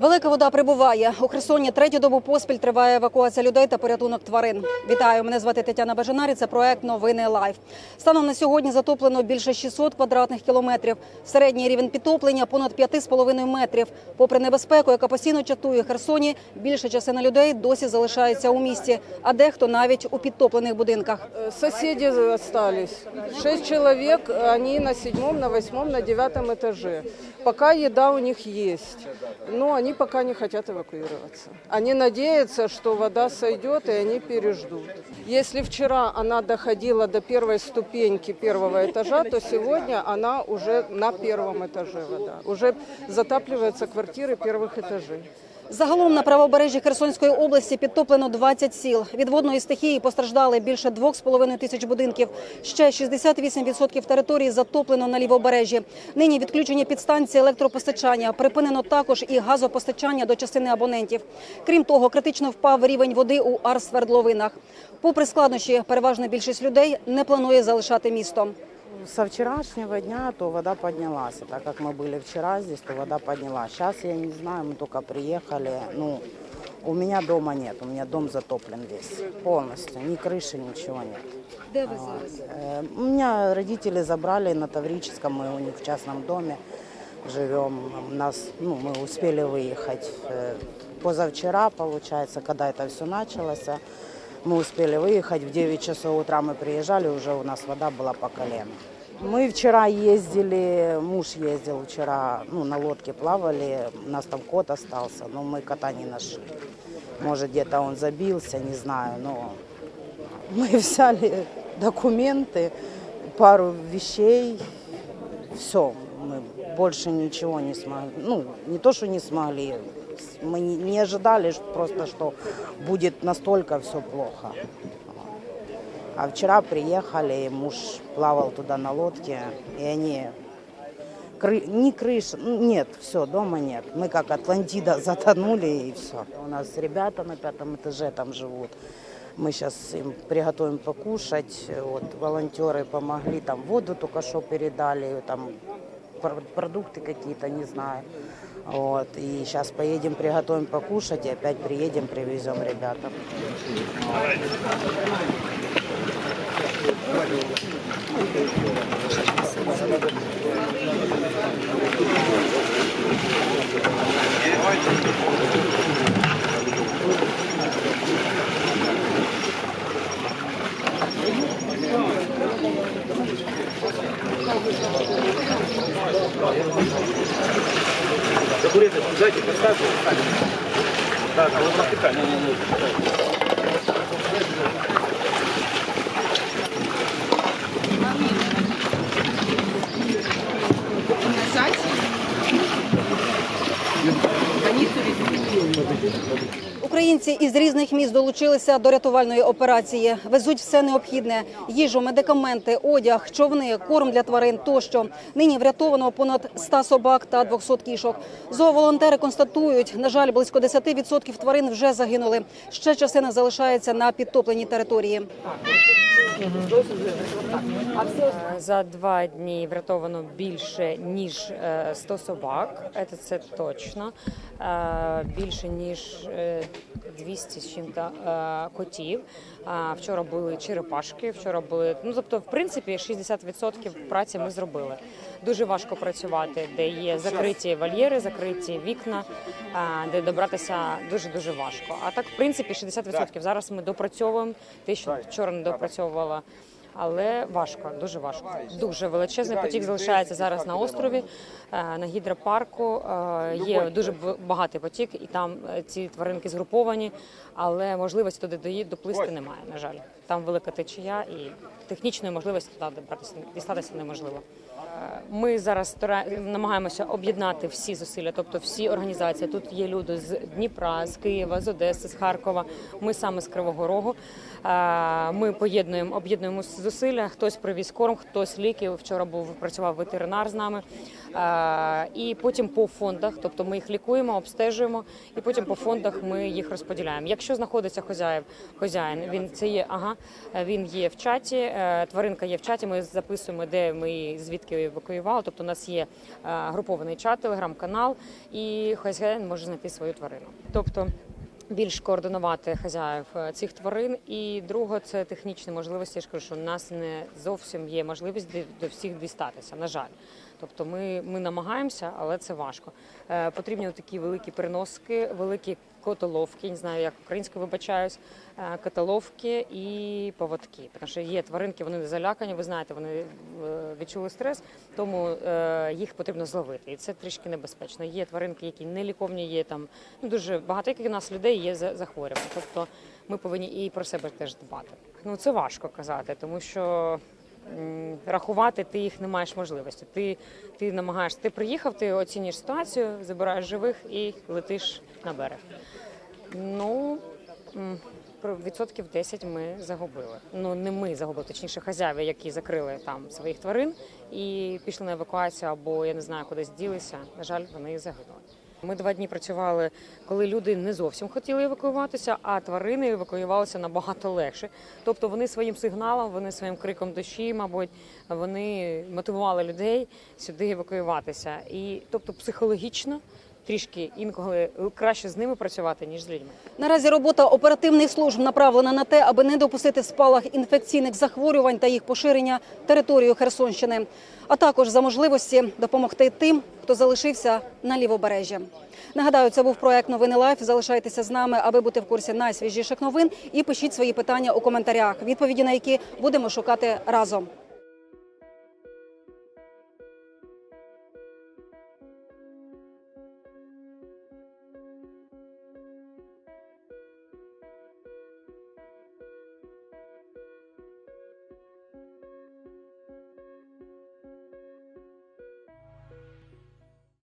Велика вода прибуває. У Херсоні третю добу поспіль триває евакуація людей та порятунок тварин. Вітаю, мене звати Тетяна Бажанарі. Це проект Новини Лайф. Станом на сьогодні затоплено більше 600 квадратних кілометрів. Середній рівень підтоплення понад 5,5 метрів. Попри небезпеку, яка постійно чатує Херсоні, більша частина людей досі залишається у місті, а дехто навіть у підтоплених будинках. Э, Соседи остались. Шесть человек, они на седьмом, на восьмом, на девятом этаже. Пока еда у них есть, но они пока не хотят эвакуироваться. Они надеются, что вода сойдет и они переждут. Если вчера она доходила до первой ступеньки первого этажа, то сегодня она уже на первом этаже вода. Уже затапливаются квартиры первых этажей. Загалом на правобережжі Херсонської області підтоплено 20 сіл. Від водної стихії постраждали більше 2,5 тисяч будинків. Ще 68% території затоплено на лівобережжі. Нині відключені підстанції електропостачання. Припинено також і газопостачання до частини абонентів. Крім того, критично впав рівень води у арсвердловинах. Попри складнощі, переважна більшість людей не планує залишати місто Со вчерашнего дня то вода поднялась. И Так как мы были вчера здесь, то вода поднялась. Сейчас я не знаю, мы только приехали. Ну, у меня дома нет, у меня дом затоплен весь полностью. Ни крыши, ничего нет. Де ви зараз? Э, У меня родители забрали на Таврическом, мы у них в частном доме живем. У нас, ну, мы успели выехать э, позавчера, получается, когда это все началось. а Мы успели выехать, в 9 часов утра мы приезжали, уже у нас вода была по колено. Мы вчера ездили, муж ездил вчера, ну, на лодке плавали, у нас там кот остался, но мы кота не нашли. Может, где-то он забился, не знаю, но мы взяли документы, пару вещей, все, мы больше ничего не смогли. Ну, не то, что не смогли, мы не, не ожидали что- просто, что будет настолько все плохо. А вчера приехали, и муж плавал туда на лодке, и они кры- не крыша, ну, нет, все, дома нет. Мы как Атлантида затонули и все. У нас ребята на пятом этаже там живут. Мы сейчас им приготовим покушать. Вот волонтеры помогли, там воду только что передали, там пр- продукты какие-то, не знаю. Вот. И сейчас поедем, приготовим покушать, и опять приедем, привезем ребятам. Документы дайте, представьте. Так, а вы Українці із різних міст долучилися до рятувальної операції. Везуть все необхідне: їжу, медикаменти, одяг, човни, корм для тварин тощо. Нині врятовано понад 100 собак та 200 кішок. Зооволонтери констатують, на жаль, близько 10% тварин вже загинули. Ще частина залишається на підтопленій території. За два дні врятовано більше ніж е, 100 собак. Це, це точно. Е, Більше ніж е, 200 з чим-то е, котів. Вчора були черепашки. Вчора були ну тобто, в принципі, 60% праці ми зробили. Дуже важко працювати, де є закриті вольєри, закриті вікна, де добратися дуже дуже важко. А так, в принципі, 60%. Зараз ми допрацьовуємо те, що вчора не допрацьовувала. Але важко, дуже важко. Дуже величезний потік залишається зараз на острові, на гідропарку. Є дуже багатий потік, і там е, ці тваринки згруповані, але можливості туди доплисти немає. На жаль, там велика течія і технічної можливості туди добратися дістатися неможливо. Е, Ми зараз намагаємося об'єднати всі зусилля, тобто всі організації. Тут є люди з Дніпра, з Києва, з Одеси, з Харкова. Ми саме з Кривого Рогу. Е, Ми поєднуємо, об'єднуємо зусилля. Хтось привіз корм, хтось ліки. Вчора був працював ветеринар з нами. Е, І потім по фондах, тобто ми їх лікуємо, обстежуємо, і потім по фондах ми їх розподіляємо. Якщо знаходиться хозяїв, хазяїн, він це є ага, Він є в чаті. е, Тваринка є в чаті. Ми записуємо, де ми звідки евакуювали. Тобто, у нас є е, групований чат, телеграм-канал, і хазяїн може знайти свою тварину. Тобто. Більш координувати хазяїв е, цих тварин, і друге це технічні можливості. Я ж кажу, що у нас не зовсім є можливість до всіх дістатися. На жаль, тобто ми, ми намагаємося, але це важко. Е, потрібні такі великі переноски, великі котоловки. Не знаю, як українською вибачаюсь, е, котоловки і поводки. Тому що є тваринки, вони залякані. Ви знаєте, вони е, відчули стрес, тому е, їх потрібно зловити, і це трішки небезпечно. Є тваринки, які не ліковні, є там ну дуже багато як і у нас людей є за- захворювання. Тобто ми повинні і про себе теж дбати. Ну це важко казати, тому що. Рахувати ти їх не маєш можливості. Ти, ти намагаєшся, ти приїхав, ти оцінюєш ситуацію, забираєш живих і летиш на берег. Ну про відсотків 10 ми загубили. Ну не ми загубили, точніше хазяїви, які закрили там своїх тварин і пішли на евакуацію, або я не знаю, кудись ділися. На жаль, вони загинули. Ми два дні працювали, коли люди не зовсім хотіли евакуюватися, а тварини евакуювалися набагато легше. Тобто вони своїм сигналом, вони своїм криком душі, мабуть, вони мотивували людей сюди евакуюватися. І тобто психологічно трішки інколи краще з ними працювати ніж з людьми. Наразі робота оперативних служб направлена на те, аби не допустити спалах інфекційних захворювань та їх поширення територію Херсонщини, а також за можливості допомогти тим, хто залишився на лівобережжі. Нагадаю, це був проект Новини Лайф. Залишайтеся з нами, аби бути в курсі найсвіжіших новин. І пишіть свої питання у коментарях, відповіді на які будемо шукати разом.